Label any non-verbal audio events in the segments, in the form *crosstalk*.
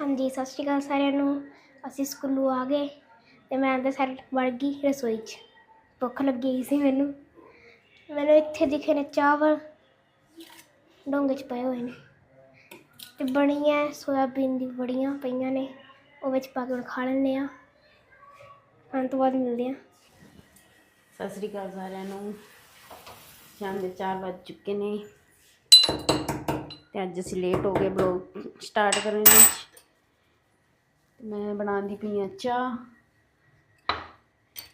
ਹਾਂਜੀ, ਸਤਿ ਸ਼੍ਰੀ ਅਕਾਲ ਸਾਰਿਆਂ ਨੂੰ। ਅਸੀਂ ਸਕੂਲੋਂ ਆ ਗਏ ਤੇ ਮੈਂ ਅੰਦਰ ਸਰ ਵੜ ਗਈ ਰਸੋਈ 'ਚ। ਭੁੱਖ ਲੱਗੀ ਹੋਈ ਸੀ ਮੈਨੂੰ। ਮੈਨੂੰ ਇੱਥੇ ਦਿਖੇ ਨੇ ਚਾਵਲ। ਡੋਂਗੇ 'ਚ ਪਏ ਹੋਏ ਨੇ। ਤੇ ਬਣੀਆਂ ਸੋਇਆਬੀਨ ਦੀ ਬੜੀਆਂ ਪਈਆਂ ਨੇ। ਉਹ ਵਿੱਚ ਪਾ ਕੇ ਹੁਣ ਖਾ ਲੈਂਦੇ ਆ। ਖਾਣ ਬਾਅਦ ਮਿਲਦੇ ਆ। ਸਤਿ ਸ੍ਰੀ ਅਕਾਲ ਸਾਰਿਆਂ ਨੂੰ। ਸ਼ਾਮ ਦੇ 4 ਵੱਜ ਚੁੱਕੇ ਨੇ। ਤੇ ਅੱਜ ਅਸੀਂ ਲੇਟ ਹੋ ਗਏ, ਬਲੌਗ ਸਟਾਰਟ ਕਰਨ ਵਿੱਚ। ਮੈਂ ਬਣਾਉਂਦੀ ਪਈ ਹਾਂ ਚਾਹ।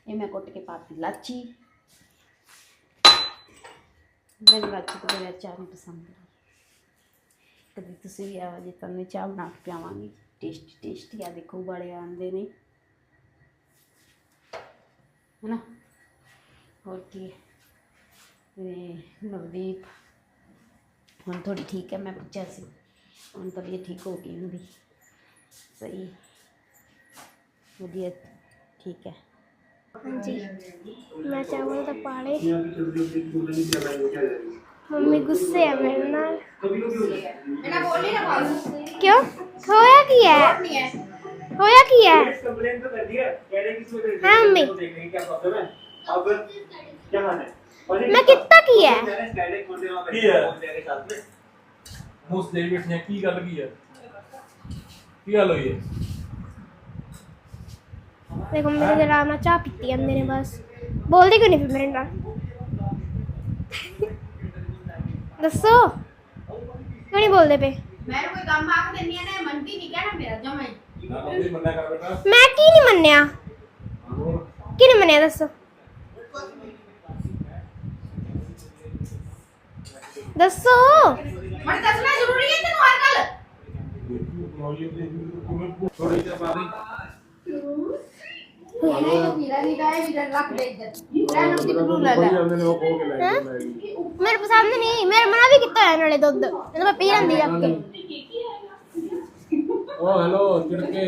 ਇਹ ਮੈਂ ਕੁੱਟ ਕੇ ਪਾਤੀ ਲਾਚੀ। ਮੈਨੂੰ ਲਾਚੀ ਤੋਂ ਬਗੈਰ ਚਾਹ ਨਹੀਂ ਪਸੰਦ ਕਦੀ ਤੁਸੀਂ ਵੀ ਆਓ ਜੇ ਤੁਹਾਨੂੰ ਚਾਹ ਬਣਾ ਕੇ ਪਿਆਵਾਂਗੀ। ਟੇਸਟੀ ਟੇਸਟੀ ਆ, ਦੇਖੋ ਬੜੇ ਆਉਂਦੇ ਨੇ। ਹੈਨਾ? ਹੋਰ ਕੀ ਤੇ ਨਵਦੀਪ, ਹੁਣ ਥੋੜੀ ਠੀਕ ਹੈ? ਮੈਂ ਪੁੱਛਿਆ ਸੀ। ਹੁਣ ਤਬੀਅਤ ਠੀਕ ਹੋ ਗਈ ਹੁੰਦੀ ਸਹੀ। ਵਧੀਆ ਠੀਕ ਹੈ ਹਾਂਜੀ ਮੈਂ ਚਾਵਲ ਤਾਂ ਪਾ ਲਏ ਮੰਮੀ ਗੁੱਸੇ ਆ ਮੇਰੇ ਨਾਲ ਕਿਉਂ ਹੋਇਆ ਕੀ ਹੈ ਹੋਇਆ ਕੀ ਹੈ कंप्लेन तो कर दिया कह रहे किसी को हाँ, मम्मी। देख रहे क्या प्रॉब्लम है अब क्या खाना है और ਮੈਂ ਕੀਤਾ ਕੀ ਹੈ मैंने स्लाइडिंग खोल दिया ਕੀ ਹੈ? मेरे साथ में ਮੁਸਲੇ ਬੈਠੀਆਂ ਕੀ ਗੱਲ ਕੀ ਹੈ ਕੀ ਗੱਲ ਹੋਈ ਹੈ ਦੇਖੋ ਮੇਰੇ ਜਰਾ ਆਰਾਮ ਨਾਲ ਚਾਹ ਪੀਤੀ ਜਾਂਦੇ ਨੇ ਬਸ ਬੋਲਦੇ ਕਿਉਂ ਨਹੀਂ ਫਿਰ ਮੇਰੇ ਨਾਲ ਦੱਸੋ ਕਿਉਂ ਨਹੀਂ ਬੋਲਦੇ ਪਏ ਮੈਂ ਕੋਈ ਕੰਮ ਆਖ ਦਿੰਨੀ ਆ ਨੇ ਮੰਨਦੀ ਨਹੀਂ ਕਹਿਣਾ ਮੇਰਾ ਜਮੇ ਨਾ ਕੋਈ ਮੰਨਿਆ ਕਰ ਬੇਟਾ ਮੈਂ ਕੀ ਨਹੀਂ ਮੰਨਿਆ ਹੋਰ ਕੀ ਨਹੀਂ ਮੰਨਿਆ ਦੱਸੋ ਦੱਸੋ ਮੈਂ ਦੱਸਣਾ ਜ਼ਰੂਰੀ ਹੈ ਤੈਨੂੰ ਹਰ ਗੱਲ ਥੋੜੀ ਜਿਹਾ ਬਾਰੀ ਮੇਰੇ ਪਸੰਦ ਨਹੀਂ ਮੇਰੇ ਮਨਾ ਵੀ ਕੀਤਾ ਹੋਇਆ ਨਾਲੇ ਦੁੱਧ। ਇਹਨੂੰ ਮੈਂ ਪੀ ਲੈਂਦੀ ਰੱਖ ਕੇ ਉਹ ਹੈਲੋ ਚਿੜਕੇ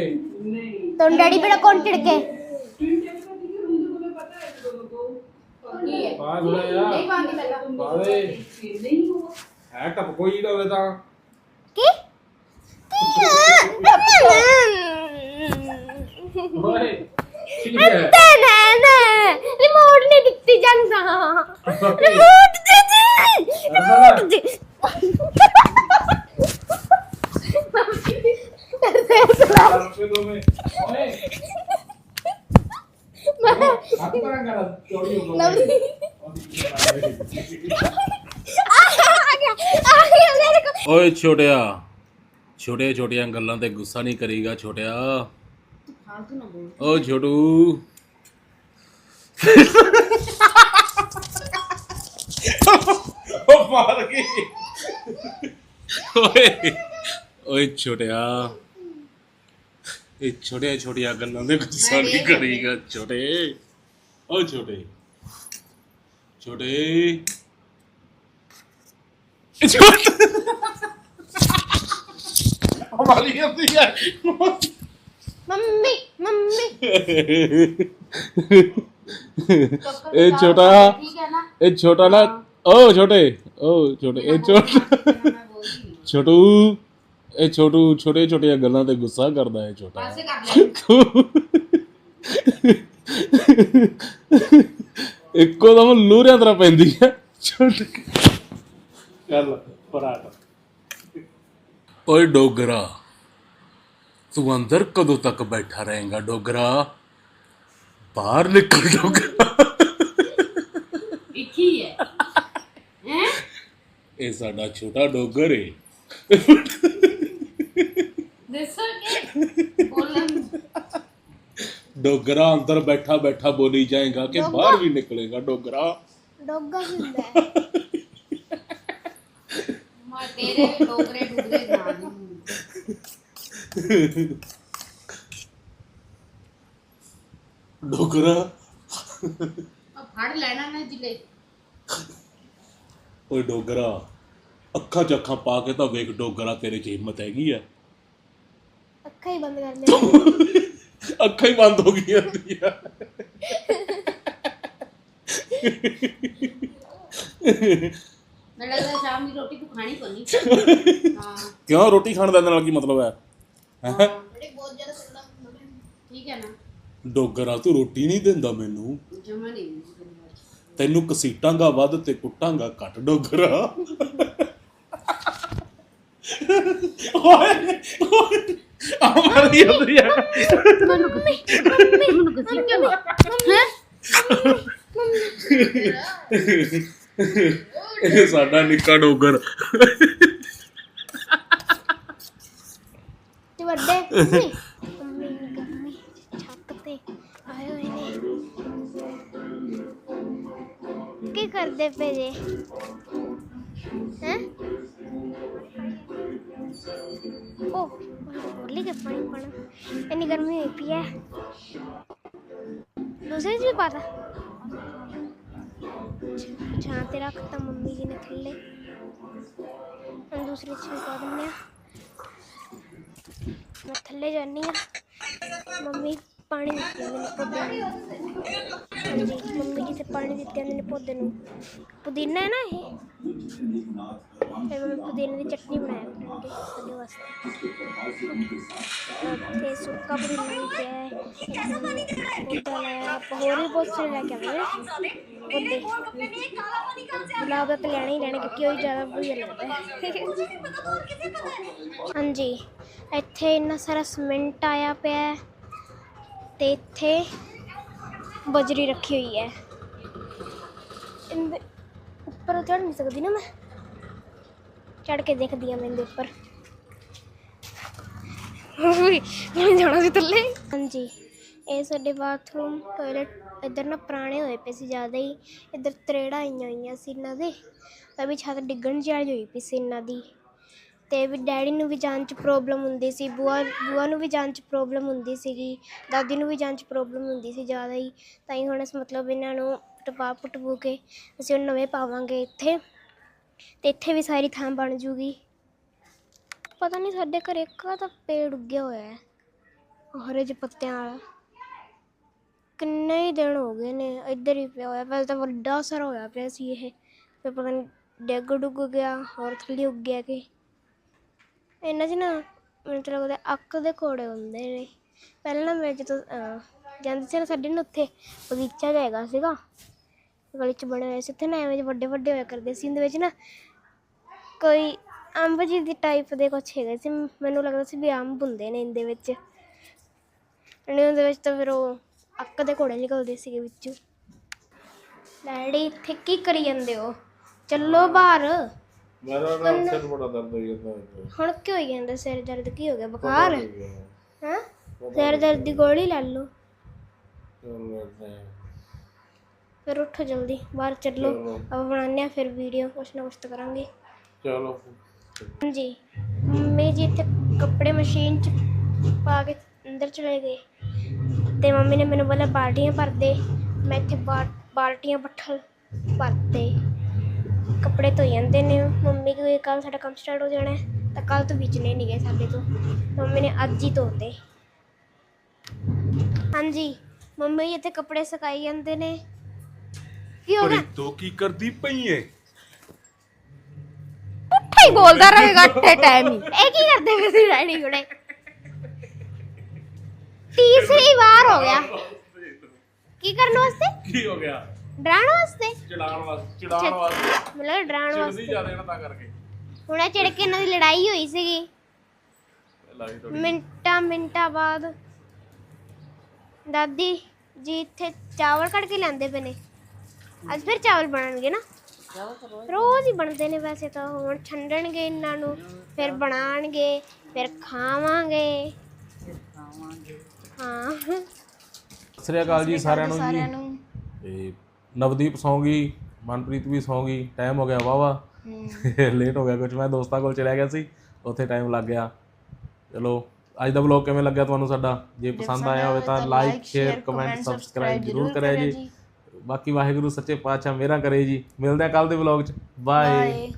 ਤੁਮ ਡੈਡੀ ਬੜਾ ਕੌਣ ਟਿੜਕੇ ਪਾ ਥੋੜਾ ਯਾਰ ਨਹੀਂ ਪਾਉਂਦੀ ਪਹਿਲਾਂ। ਦੇ ਹੈ ਟੱਪ ਕੋਈ ਨਾ ਹੋਵੇ ਤਾਂ। ਕੀ? ਕੀ *laughs* ਓਏ। ਕੀ ਹੈ? ਨਾ ਨਾ ਨਾ। ਰਿਮੋਟ ਨਹੀਂ ਦਿੱਤੀ ਜਾਂਦਾ। ਓਏ, ਰਿਮੋਟ ਦੇ ਦੇ। ਰਿਮੋਟ ਦੇ। ਰੁਪਏ ਦੋ ਮੇ ਓਏ ਹੱਥ ਪਰ ਕਰ ਚੋਰੀ ਹੋ ਲਵਲੀ। ਗਈ ਆ ਗਿਆ ਆ ਗਿਆ ਮੇਰੇ ਕੋ ਓਏ ਛੋਟਿਆ ਛੋਟੇ ਛੋਟੀਆਂ ਗੱਲਾਂ ਤੇ ਗੁੱਸਾ ਨਹੀਂ ਕਰੀਗਾ ਛੋਟਿਆ। ਫਾਲਤੂ ਨਾ ਬੋਲ। ਓ ਛੋਟੂ। ਉਹ ਮਾਰ ਗਈ। ਓਏ ਓਏ ਛੋਟਿਆ। ਇਹ ਛੋਟੀਆਂ ਛੋਟੀਆਂ ਗੱਲਾਂ ਤੇ ਗੁੱਸਾ ਨਹੀਂ ਕਰੀਗਾ ਛੋਟੇ। ਓ ਛੋਟੇ। ਛੋਟੇ। ਛੋਟੇ ਉਹ ਮਾਰੀ ਜਾਂਦੀ ਹੈ ਮੰਮੀ ਮੰਮੀ। ਇਹ ਛੋਟਾ ਠੀਕ ਹੈ ਨਾ? ਇਹ ਛੋਟਾ ਨਾ ਓ ਛੋਟੇ। ਓ ਛੋਟੇ। ਇਹ ਛੋਟਾ ਛੋਟੂ। ਇਹ ਛੋਟੂ ਛੋਟੇ ਛੋਟੀਆਂ ਗੱਲਾਂ ਤੇ ਗੁੱਸਾ ਕਰਦਾ ਹੈ ਛੋਟਾ। ਪਾਸੇ ਕਰ ਲੈ। ਇੱਕੋ ਦਮ ਲੂਰਿਆਂ ਤਰ੍ਹਾਂ ਪੈਂਦੀ ਹੈ ਛੋਟੇ। ਚੱਲ ਪਰਾਟ ਓਏ ਡੋਗਰਾ। ਤੂੰ ਅੰਦਰ ਕਦੋਂ ਤੱਕ ਬੈਠਾ ਰਹੇਗਾ ਡੋਗਰਾ? ਬਾਹਰ ਨਿਕਲ ਡੋਗਰਾ। ਇੱਕੀ ਹੈ ਹੈ। ਇਹ ਸਾਡਾ ਛੋਟਾ ਡੋਗਰ ਏ। ਦੱਸੋ ਕਿ ਬੋਲਣ। ਡੋਗਰਾ ਅੰਦਰ ਬੈਠਾ ਬੈਠਾ ਬੋਲੀ ਜਾਏਗਾ ਕਿ ਬਾਹਰ ਵੀ ਨਿਕਲੇਗਾ ਡੋਗਰਾ। ਡੋਗਾ ਹੁੰਦਾ ਹੈ। ਮਾ ਤੇਰੇ ਡੋਗਰੇ ਡੁਗਰੇ ਜਾਣ। ਡੋਗਰਾ ਆ ਫੜ ਲੈਣਾ ਨਾ ਜਿਲੇ। ਓਏ ਡੋਗਰਾ ਅੱਖਾਂ 'ਚ ਅੱਖਾਂ ਪਾ ਕੇ ਤਾਂ ਵੇਖ ਡੋਗਰਾ ਤੇਰੇ 'ਚ ਹਿੰਮਤ ਹੈਗੀ ਆ। ਅੱਖਾਂ ਹੀ ਬੰਦ ਕਰ ਲੈ ਅੱਖਾਂ ਹੀ ਬੰਦ ਹੋ ਗਈਆਂ ਮੈਨੂੰ ਲੱਗਦਾ ਸ਼ਾਮ ਦੀ ਰੋਟੀ ਤੂੰ ਖਾਣੀ ਕੋਨੀ *laughs* ਹਾਂ। ਕਿਉਂ? ਰੋਟੀ ਖਾਣ ਦਾ ਇਹਦੇ ਨਾਲ ਕੀ ਮਤਲਬ ਹੈ? ਹੈਂ? ਠੀਕ ਹੈ ਨਾ? ਡੋਗਰਾ ਤੂੰ ਰੋਟੀ ਨਹੀਂ ਦਿੰਦਾ ਮੈਨੂੰ। ਜਮਾ ਨਹੀਂ ਤੈਨੂੰ ਕਸੀਟਾਂਗਾ ਵੱਧ ਤੇ ਕੁੱਟਾਂਗਾ ਘੱਟ ਡੋਗਰਾ। ਓਏ ਓਏ ਆ ਮਾਰੀ ਜਾਂਦੀ ਆ। ਮੈਨੂੰ ਕਿਸੇ ਮੈਨੂੰ ਕਿਸੇ ਕਿਉਂ ਹੈ? ਇਹ ਸਾਡਾ ਨਿੱਕਾ ਡੋਗਰ ਤੇ ਵੱਡੇ ਮੰਮੀ ਮੰਮੀ ਗਰਮੀ ਚ ਛੱਤ ਤੇ ਆਏ ਹੋਏ ਨੇ ਕੀ ਕਰਦੇ ਪਏ ਜੇ ਹੈ ਉਹ ਬੋਲੀ ਕੇ ਪਾਣੀ ਪਾਣਾ ਇੰਨੀ ਗਰਮੀ ਹੋਈ ਪਈ ਹੈ ਦੂਸਰੇ ਚ ਵੀ ਪਾਤਾ ਛਾਂ ਤੇ ਰੱਖਤਾ ਮੰਮੀ ਜੀ ਨੇ ਥੱਲੇ ਦੂਸਰੇ ਚ ਵੀ ਪਾ ਦਿੰਦੇ ਆ ਮੈਂ ਥੱਲੇ ਜਾਨੀ ਆ। ਮੰਮੀ ਪਾਣੀ ਦਿੱਤੀ ਮੈਨੂੰ ਪੌਦੇ ਮੰਮੀ ਜੀ ਤੇ ਪਾਣੀ ਦਿੱਤੇ ਨੇ ਪੌਦੇ ਨੂੰ? ਪੁਦੀਨਾ ਹੈ ਨਾ ਇਹ? ਫਿਰ ਮੈਂ ਪੁਦੀਨੇ ਦੀ ਚਟਨੀ ਬਣਾਇਆ ਕਰਾਂਗੇ ਵਾਸਤੇ। ਤੇ ਸੁੱਕਾ ਪੁਦੀਨਾ ਵੀ ਪਿਆ ਹੈ। ਪੌਦਾ ਲਾਇਆ ਆਪਾਂ ਹੋਰ ਵੀ ਬਹੁਤ ਸਾਰੇ ਲੈ ਕੇ ਆਵਾਂਗੇ। ਪੌਦੇ। ਗੁਲਾਬ ਦਾ ਤਾਂ ਲੈਣਾ ਹੀ ਲੈਣਾ ਕਿਉਂਕਿ ਉਹ ਜ਼ਿਆਦਾ ਵਧੀਆ ਲੱਗਦਾ ਹੈ। ਹਾਂਜੀ। ਇੱਥੇ ਇੰਨਾ ਸਾਰਾ ਸੀਮੈਂਟ ਆਇਆ ਪਿਆ ਹੈ। ਤੇ ਇੱਥੇ ਬਜਰੀ ਰੱਖੀ ਹੋਈ ਹੈ। ਇਹਦੇ ਉੱਪਰ ਚੜ ਨਹੀਂ ਸਕਦੀ ਨਾ ਮੈਂ। ਚੜ ਕੇ ਦੇਖਦੀ ਆ ਮੈਂ ਇਹਦੇ ਉੱਪਰ। ਮੈਂ ਜਾਣਾ ਸੀ ਥੱਲੇ। ਹਾਂਜੀ ਇਹ ਸਾਡੇ ਬਾਥਰੂਮ ਟਾਇਲਟ ਇੱਧਰ ਨਾ ਪੁਰਾਣੇ ਹੋਏ ਪਏ ਸੀ ਜ਼ਿਆਦਾ ਹੀ। ਇੱਧਰ ਤਰੇੜਾਂ ਆਈਆਂ ਹੋਈਆਂ ਸੀ ਇਹਨਾਂ ਦੇ। ਤਾਂ ਵੀ ਛੱਤ ਡਿੱਗਣ ਜਿਹੀ ਹੋਈ ਪਈ ਸੀ ਇਹਨਾਂ ਦੀ। ਅਤੇ ਵੀ ਡੈਡੀ ਨੂੰ ਵੀ ਜਾਣ 'ਚ ਪ੍ਰੋਬਲਮ ਹੁੰਦੀ ਸੀ, ਬੂਆ ਬੂਆ ਨੂੰ ਵੀ ਜਾਣ 'ਚ ਪ੍ਰੋਬਲਮ ਹੁੰਦੀ ਸੀਗੀ, ਦਾਦੀ ਨੂੰ ਵੀ ਜਾਣ 'ਚ ਪ੍ਰੋਬਲਮ ਹੁੰਦੀ ਸੀ ਜ਼ਿਆਦਾ ਹੀ, ਤਾਂ ਹੀ ਹੁਣ ਅਸੀਂ ਮਤਲਬ ਇਹਨਾਂ ਨੂੰ ਟਪਾ ਪੁਟਬੂ ਕੇ ਅਸੀਂ ਹੁਣ ਨਵੇਂ ਪਾਵਾਂਗੇ ਇੱਥੇ ਅਤੇ ਇੱਥੇ ਵੀ ਸਾਰੀ ਥਾਂ ਬਣ ਜੂਗੀ। ਪਤਾ ਨਹੀਂ ਸਾਡੇ ਘਰੇ ਤਾਂ ਪੇੜ ਉੱਗਿਆ ਹੋਇਆ ਹੈ ਹਰੇ ਜਿਹੇ ਪੱਤਿਆਂ ਵਾਲਾ। ਕਿੰਨੇ ਹੀ ਦਿਨ ਹੋ ਗਏ ਨੇ ਇੱਧਰ ਹੀ ਪਿਆ ਹੋਇਆ, ਪਹਿਲਾਂ ਤਾਂ ਵੱਡਾ ਸਾਰਾ ਹੋਇਆ ਪਿਆ ਸੀ ਇਹ, ਫਿਰ ਪਤਾ ਨਹੀਂ ਡਿੱਗ ਡੁੱਗ ਗਿਆ, ਹੋਰ ਥੱਲੇ ਉੱਗ ਗਿਆ ਕਿ। ਇਹਨਾਂ 'ਚ ਨਾ ਮੈਨੂੰ ਤਾਂ ਲੱਗਦਾ ਅੱਕ ਦੇ ਕੋੜੇ ਹੁੰਦੇ ਨੇ। ਪਹਿਲਾਂ ਨਾ ਮੈਂ ਜਦੋਂ ਅਹ, ਜਾਂਦੀ ਸੀ ਨਾ ਸਾਡੇ ਨਾ ਉੱਥੇ ਬਗੀਚਾ ਜਿਹਾ ਹੈਗਾ ਸੀਗਾ ਗਲੀ 'ਚ ਬਣੇ ਹੋਏ ਸੀ ਉੱਥੇ ਨਾ ਐਵੇਂ ਵੱਡੇ ਵੱਡੇ ਹੋਇਆ ਕਰਦੇ ਸੀ ਇਹਦੇ ਵਿੱਚ ਨਾ ਕੋਈ ਅੰਬ ਜੀ ਦੀ ਟਾਈਪ ਦੇ ਕੁਛ ਹੈਗੇ ਸੀ ਮੈਨੂੰ ਲੱਗਦਾ ਸੀ ਵੀ ਅੰਬ ਹੁੰਦੇ ਨੇ ਇਹਦੇ ਵਿੱਚ। ਇਹਨੇ ਉਹਦੇ ਵਿੱਚ ਤਾਂ ਫਿਰ ਉਹ ਅੱਕ ਦੇ ਘੋੜੇ ਨਿਕਲਦੇ ਸੀਗੇ ਵਿੱਚੋਂ। ਡੈਡੀ ਇੱਥੇ ਕੀ ਕਰੀ ਜਾਂਦੇ ਹੋ? ਚੱਲੋ ਬਾਹਰ। ਮੇਰਾ ਨਾ ਸਿਰ ਬੜਾ ਦਰਦ ਹੋਈ ਜਾਂਦਾ ਹੁਣ ਕੀ ਹੋਈ ਜਾਂਦਾ? ਸਿਰ ਦਰਦ ਕੀ ਹੋ ਗਿਆ? ਬੁਖਾਰ ਹਾਂ? ਸਿਰ ਦਰਦ ਦੀ ਗੋਲੀ ਲੈ ਲਓ। ਫਿਰ ਉੱਠੋ ਜਲਦੀ ਬਾਹਰ ਚੱਲੋ। ਆਪਾਂ ਬਣਾਉਂਦੇ ਆ ਫਿਰ ਵੀਡੀਓ ਕੁਛ ਨਾ ਕੁਛ ਤਾਂ ਕਰਾਂਗੇ। ਚਲੋ। ਹਾਂਜੀ। ਮੰਮੀ ਜੀ ਇੱਥੇ ਕੱਪੜੇ ਮਸ਼ੀਨ 'ਚ ਪਾ ਕੇ ਅੰਦਰ ਚਲੇ ਗਏ। ਤੇ ਮੰਮੀ ਨੇ ਮੈਨੂੰ ਬੋਲਿਆ ਬਾਲਟੀਆਂ ਭਰ ਦੇ। ਮੈਂ ਇੱਥੇ ਬਾਲਟੀਆਂ ਬੱਠਲ ਭਰਤੇ ਕੱਪੜੇ ਧੋ ਜਾਂਦੇ ਨੇ। ਮੰਮੀ ਕੋਈ ਕੱਲ ਸਾਡਾ ਕੰਮ ਸਟਾਰਟ ਹੋ ਜਾਣਾ ਹੈ, ਤਾਂ ਕੱਲ ਤੋਂ ਵਿਚਨੇ ਨਹੀਂ ਗਏ ਸਾਡੇ ਤੋਂ। ਮੰਮੀ ਨੇ ਅੱਜ ਹੀ ਧੋਤੇ। ਹਾਂਜੀ ਮੰਮੀ ਇੱਥੇ ਕੱਪੜੇ ਸੁਕਾਈ ਜਾਂਦੇ ਨੇ। ਕੀ ਹੋ ਗਿਆ? ਤੋ ਕੀ ਕਰਦੀ ਪਈ ਏ? ਹੀ ਬੋਲਦਾ ਰਹੇਗਾ ਅੱਠੇ ਟਾਈਮ ਹੀ। ਇਹ ਕੀ ਕਰਦੇ ਪਏ ਸੀ ਡੈਡੀ ਕੋਲੇ ਤੀਸਰੀ ਵਾਰ ਹੋ ਗਿਆ। ਕੀ ਕਰਨ ਵਾਸਤੇ? ਕੀ ਹੋ ਗਿਆ? ਡਰਾਉਣ ਵਾਸਤੇ? ਚੜਾਉਣ ਵਾਸਤੇ ਚੜਾਉਣ ਵਾਸਤੇ। ਮਤਲਬ ਡਰਾਉਣ ਚਿੜਦੀ ਵਾਸਤੇ। ਜ਼ਿਆਦਾ ਇਹਨਾਂ ਤਾਂ ਕਰਕੇ। ਹੁਣ ਇਹ ਚਿੜ ਕੇ ਇਹਨਾਂ ਦੀ ਲੜਾਈ ਹੋਈ ਸੀਗੀ। ਲਾਈ ਥੋੜੀ ਮਿੰਟਾਂ ਮਿੰਟਾਂ ਬਾਅਦ ਦਾਦੀ ਜੀ ਇੱਥੇ ਚਾਵਲ ਕੱਢ ਕੇ ਲਿਆਂਦੇ ਪਏ ਨੇ। ਅੱਜ ਫਿਰ ਚਾਵਲ ਬਣਨਗੇ ਨਾ? ਰੋਜ਼ ਹੀ ਬਣਦੇ ਨੇ ਵੈਸੇ ਤਾਂ। ਹੁਣ ਛੰਡਣਗੇ ਇਹਨਾਂ ਨੂੰ ਫਿਰ ਬਣਾਣਗੇ ਫਿਰ ਖਾਵਾਂਗੇ। ਹਾਂ। ਸਤਿ ਸ੍ਰੀ ਅਕਾਲ ਜੀ ਸਾਰਿਆਂ ਨੂੰ ਜੀ। ਤੇ ਨਵਦੀਪ ਸੌਂ ਗਈ ਮਨਪ੍ਰੀਤ ਵੀ ਸੌਂ ਗਈ ਟਾਈਮ ਹੋ ਗਿਆ ਵਾਵਾ ਲੇਟ ਹੋ ਗਿਆ ਕੁਝ ਮੈਂ ਦੋਸਤਾਂ ਕੋਲ ਚਲਿਆ ਗਿਆ ਸੀ ਉੱਥੇ ਟਾਈਮ ਲੱਗ ਗਿਆ। ਚਲੋ ਅੱਜ ਦਾ ਵਲੌਗ ਕਿਵੇਂ ਲੱਗਿਆ ਤੁਹਾਨੂੰ ਸਾਡਾ? ਜੇ ਪਸੰਦ ਆਇਆ ਹੋਵੇ ਤਾਂ ਲਾਈਕ ਸ਼ੇਅਰ ਕਮੈਂਟ ਸਬਸਕ੍ਰਾਈਬ ਜ਼ਰੂਰ ਕਰਿਆ ਜੀ। ਬਾਕੀ ਵਾਹਿਗੁਰੂ ਸੱਚੇ ਪਾਤਸ਼ਾਹ ਮੇਰਾ ਕਰੇ ਜੀ। ਮਿਲਦੇ ਆ ਕੱਲ ਦੇ ਵਲੌਗ 'ਚ। ਬਾਏ